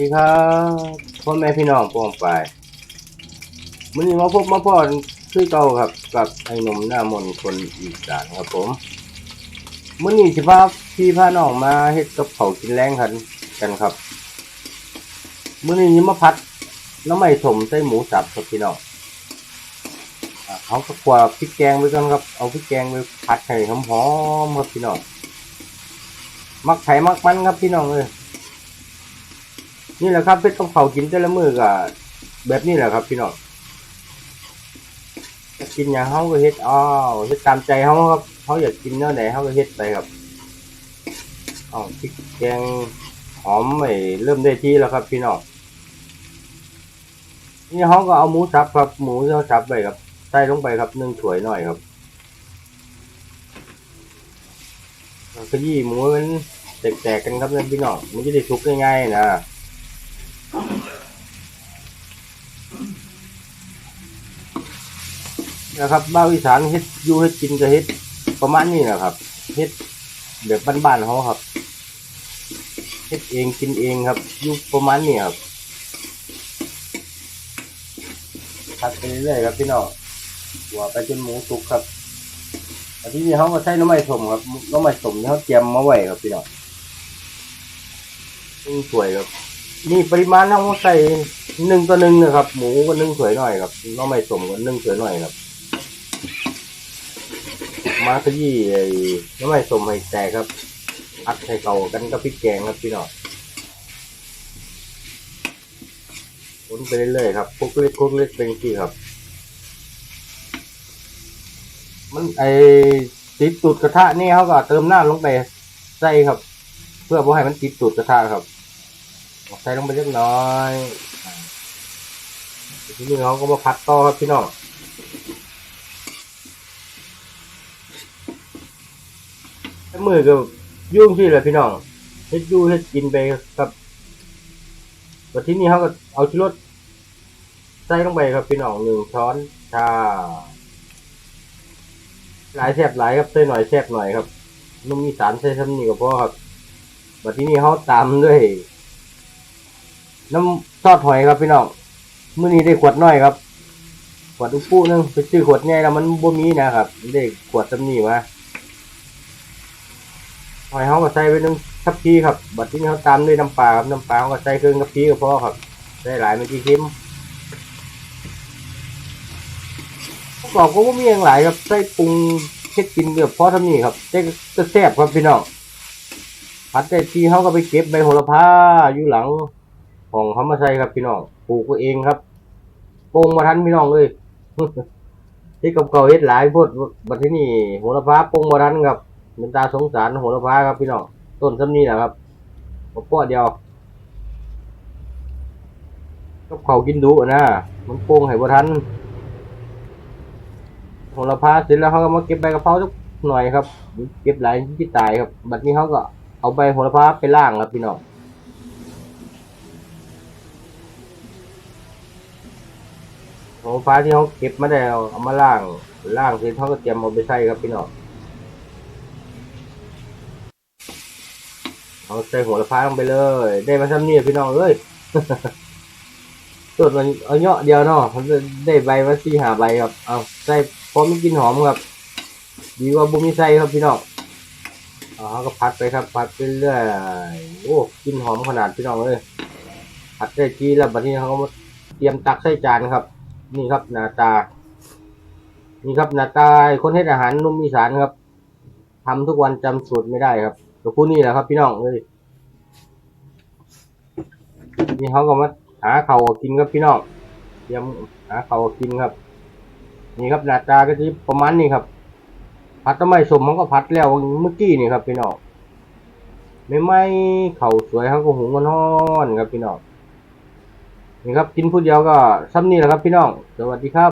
ดีครับพ่อแม่พี่น้องป้องไปมื้อนี้มาพบมาพ่อคือเก่าครับกับไอ้หนุ่มหน้ามนคนอีสานครับผมมื้อนี้สิพาพี่พาน้องมาเฮ็ดกับเขากินแรงกันกันครับมื้อนี้มาพัดน้ำไม่ถมใส่หมูสับครับพี่น้องเขาก็กวาพริกแกงไว้กันครับ เอาพริกแกงไปผัดให้หอมๆครับพี่น้องมักไข่มักมันครับพี่น้องเอ้ย นี่แหละครับเพชรต้องเผากินแต่ละมือก็แบบนี้แหละครับ พี่น้องกินอย่างเขาก็เฮ็ดอ้าวเฮ็ดตามใจเขาครับเขาอยากกินเนื้อไหนเขาก็เฮ็ดไปครับอ๋อพริกแกงหอมไม่เริ่มได้ที่แล้วครับ พี่น้องนี่เขาก็เอาหมูสับครับหมูที่เขาสับไปครับใส่ลงไปครับหนึ่งถ้วยหน่อยครับขยี้หมูมันแตกๆกันครับนี่พี่น้องมันจะได้สุกง่ายๆนะ นะครับบ้าวอีสานเฮ็ดอยู่เฮ็ดกินก็เฮ็ดประมาณนี้นะครับเฮ็ดแบบบ้านๆเขาครับเฮ็ดเองกินเองครับอยู่ประมาณนี้ครับผัดไปเรื่อยๆครับพี่น้องหัวไปจนหมูสุกครับอันที่นี่เขาก็ใช้น้ำมันสมครับน้ำมันสมที่เขาเตรียมมาไว้ครับพี่น้องนึ่งสวยครับนี่ปริมาณเขาใส่หนึ่งต่อหนึ่งนะครับ หมูก็นึ่งสวยหน่อยครับน้ำมันสมก็นึ่งสวยหน่อยครับ มาขยี้ไอ้น้ำมันสมให้แตกครับ อัดให้เก่ากันกับพริกแกงครับพี่น้องคนไปเรื่อยๆครับคุกเล็กคุกเล็กเป็นที่ครับ มันไอ้ติดตูดกระทะนี่เขาก็เติมน้ำลงไปใส่ครับ เพื่อบ่ให้มันติดตูดกระทะครับใส่ลงไปเล็กน้อยทีนี้เขาก็มาพัดต่อครับพี่น้อง แต่ มือก็ยุ่งที่แหละพี่น้องเฮ็ดยู่เฮ็ดกินไปครับวันที่นี้เขาก็เอาชิรสใส่ลงไปครับพี่น้องหนึ่งช้อนชาหลายแซ่บหลายครับใส่หน่อยแซ่บหน่อยครับนุ่มอีสานใส่ซ้ำนี่ก็พอครับวันที่นี้เขาตามด้วย น้ำซอสหอยครับพี่น้องมื้อนี้ได้ขวดน้อยครับ ขวดอุปุนึงไปซื้อขวดใหญ่แล้วมันบ่มีนะครับได้ขวดซ้ำนี่มา หอยเขาก็ใส่ไปหนึ่งทัพพีครับ บัดที่นี้เขาตามด้วยน้ำปลาครับ น้ำปลาเขาก็ใส่เครื่องทัพพีก็พอครับ ได้หลายไม่กี่เค็มประกอบก็บ่มีอย่างหลายครับ ใส่ปรุงเฮ็ดกินเกือบพอทำนี่ครับแต่ก็แซ่บครับพี่น้องผัดได้ทีเขาก็ไปเก็บใบโหระพาอยู่หลังของเขามาใส่ครับพี่น้อง ปลูกเองครับโป่งมาทันพี่น้องเลยที่กับเก่าเฮ็ดหลายโพดบัดที่นี่โหระพาโป่งมาทันครับ เป็นตาสงสารโหระพาครับพี่น้องต้นซ้ำนี้แหละครับผมป้อเดียวก็เขากินดุนะมันโป่งให้บ่ทันโหระพาเสร็จแล้วเขาก็มาเก็บใบกระเพราสักหน่อยครับ เก็บหลายที่ตายครับ บัดนี้เขาก็เอาใบโหระพาไปล่างครับพี่น้องโหระพาที่เขาเก็บมาได้เอาเอามาล่างล่างเสร็จเขาก็เตรียมเอาไปใส่ครับพี่น้อง เอาใส่หัวละพาลงไปเลย ได้มาทำนี่พี่น้องเอ้ยส่วนมันเอาเยอะเดียวเนาะมจะได้ใบมาสี่หาใบครับ เอาใส่พร้อมมีกลินหอมครับ ดีกว่าบุมีใส่ครับพี่น้องเอาเขาก็พัดไปครับ พัดไปเรื่อยโอ้กินหอมขนาดพี่น้องเลยพัดได้ทีแล้วบัดนี้เขาก็เตรียมตักใส่จานครับ นี่ครับหน้าตา นี่ครับหน้าตาคนให้อาหารนุ่มอีสานครับทำทุกวันจำสูตรไม่ได้ครับ ตัวผู้นี่แหละครับพี่น้องเลยนี่เขาก็มาหาเขากินครับพี่น้องเตรียมหาเขากินครับ นี่ครับหน้าตาก็จะประมาณนี้ครับผัดต้นไม้สมเขาก็ผัดแล้วเมื่อกี้นี่ครับพี่น้องไม่ไม่เข่าสวยเขาก็หุงกันอนครับพี่น้องนี่ครับกินผู้เดียวก็ซ้ำนี่แหละครับพี่น้อง สวัสดีครับ